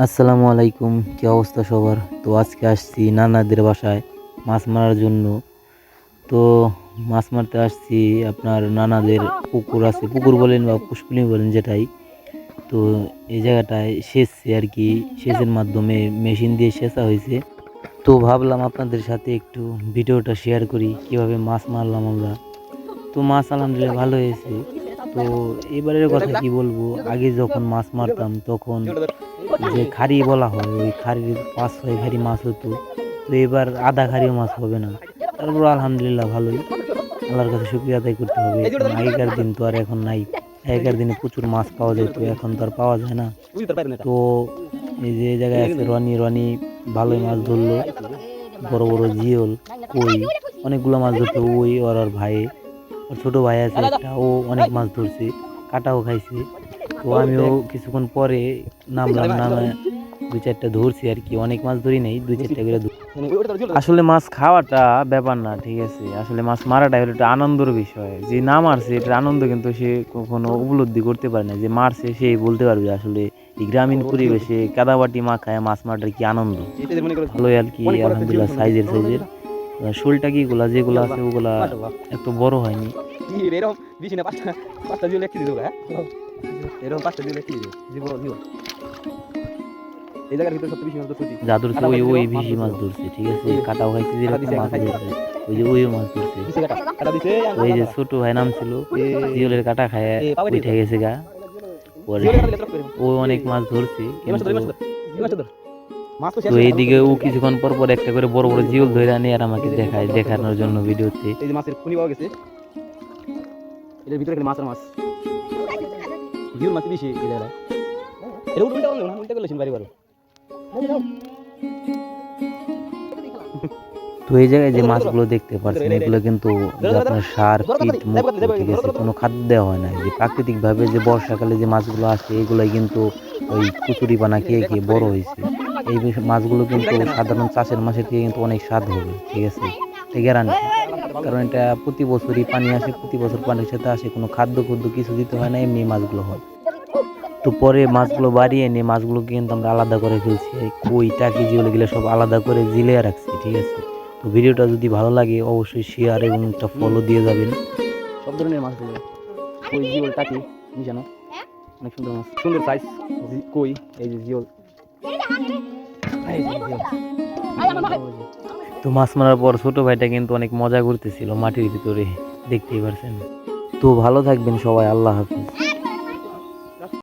আসসালামু আলাইকুম, কী অবস্থা সবার? তো আজকে আসছি নানাদের বাসায় মাছ মারার জন্য। তো মাছ মারতে আসছি আপনার নানাদের পুকুর আছে, পুকুর বলেন বা পুষ্কুনি বলেন যেটাই। তো এই জায়গাটায় সেচছে আর কি, সেচের মাধ্যমে মেশিন দিয়ে সেচা হয়েছে। তো ভাবলাম আপনাদের সাথে একটু ভিডিওটা শেয়ার করি, কীভাবে মাছ মারলাম আমরা। তো মাছ আলহামদুলিল্লাহ ভালো হয়েছে। তো এবারের কথা কি বলব? আগে যখন মাছ মারতাম তখন যে খাড়ি বলা হয় ওই খাড়ির পাঁচ ছয় খাড়ি মাছ হতো। তো এবার আধা খাড়িও মাছ হবে না। তারপর আলহামদুলিল্লাহ ভালোই। আল্লাহর কাছে শুক্রিয়া আদায় করতে হবে। আগেকার দিন তো আর এখন নাই। আগেকার দিনে প্রচুর মাছ পাওয়া যেত এখন তো আর পাওয়া যায় না। তো এই যে জায়গায় আছে রনি রনি ভালোই মাছ ধরলো। বড় বড় জিওল কই অনেকগুলো মাছ ধরতো। ওই ওর আর ভাই ওর ছোট ভাই আছে একটা ও অনেক মাছ ধরছে কাটাও খাইছে। তো আমিও কিছুক্ষণ পরে নামলাম নামে দুই চারটা ধরছি আর কি অনেক মাছ ধরি নাই দুই চারটা করে আসলে মাছ খাওয়াটা ব্যাপার না ঠিক আছে। আসলে মাছ মারাটা হলো একটা আনন্দের বিষয়। যে না মারছে এটা আনন্দ কিন্তু সে কখনো উপলব্ধি করতে পারে না। যে মারছে সেই বলতে পারবে আসলে এই গ্রামীণ পরিবেশে কাদাবাটি মাখায় মাছ মারাটার কি আনন্দ? ভালোই আর কি আলহামদুলিল্লাহ সাইজের সাইজের। শোলটা কি গুলা যেগুলো আছে ওগুলা এত বড় হয়নি। এরকম দিছি না পাঁচটা পাঁচটা দিয়ে লেখি দিও হ্যাঁ? এরকম পাঁচটা দিয়ে লেখি দিও দিব দিব। এই জায়গার ভিতরে সবচেয়ে বেশি মাছ ধরছি তো ওই ওই মাছ ধরছে। ঠিক আছে? কাটাও খাইছে মাছ ধরছে। ওই যে ওই মাছ ধরছে। ওই যে ছোট ভাই নাম ছিল জিওলের কাটা খায় উঠে গেছে গা। পরে দিলে ও অনেক মাছ ধরছে তো। এইদিকে ও কিছুক্ষণ পর পর একটা করে বড় বড় জিওল ধরে আনে আর আমাকে দেখায় দেখানোর জন্য ভিডিওতে। এই যে মাছের খুনি পাওয়া গেছে। এটার ভিতরে একটা মাছ আর মাছ। জিওল মাছ বেশি জায়গায়। এটা উল্টা করলে না উল্টা করলে বাড়ি বারো তো এই জায়গায় যে মাছগুলো দেখতে পাচ্ছেন এগুলো কিন্তু আপনার সার পিট মুক্ত ঠিক আছে কোনো খাদ্য দেওয়া হয় না। যে প্রাকৃতিক ভাবে যে বর্ষাকালে যে মাছগুলো আসে এগুলোই কিন্তু ওই কুচুরি পানা খেয়ে খেয়ে বড় হয়েছে। এই মাছগুলো কিন্তু সাধারণ চাষের মাছের থেকে কিন্তু অনেক স্বাদ হবে ঠিক আছে? গ্যারান্টি কারণ এটা প্রতি বছরই পানি আসে প্রতি বছর পানির সাথে আসে কোনো খাদ্য খুদ্য কিছু দিতে হয় না এমনি মাছগুলো হয়। তো পরে মাছগুলো বাড়িয়ে এনে মাছগুলোকে কিন্তু আমরা আলাদা করে ফেলছি। এই কই টাকি যেগুলো গেলে সব আলাদা করে জিলিয়ে রাখছি ঠিক আছে? তো ভিডিওটা যদি ভালো লাগে অবশ্যই শেয়ার এবং একটা ফলো দিয়ে যাবেন। সব ধরনের মাছগুলো কই জিওল টাকি মিশানো অনেক সুন্দর মাছ। সুন্দর সাইজ কই এই যে জিওল। এই যে জিওল। তো মাছ মারার পর ছোট ভাইটা কিন্তু অনেক মজা করতেছিল মাটির ভিতরে, দেখতেই পারছেন। তো ভালো থাকবেন সবাই, আল্লাহ হাফিজ।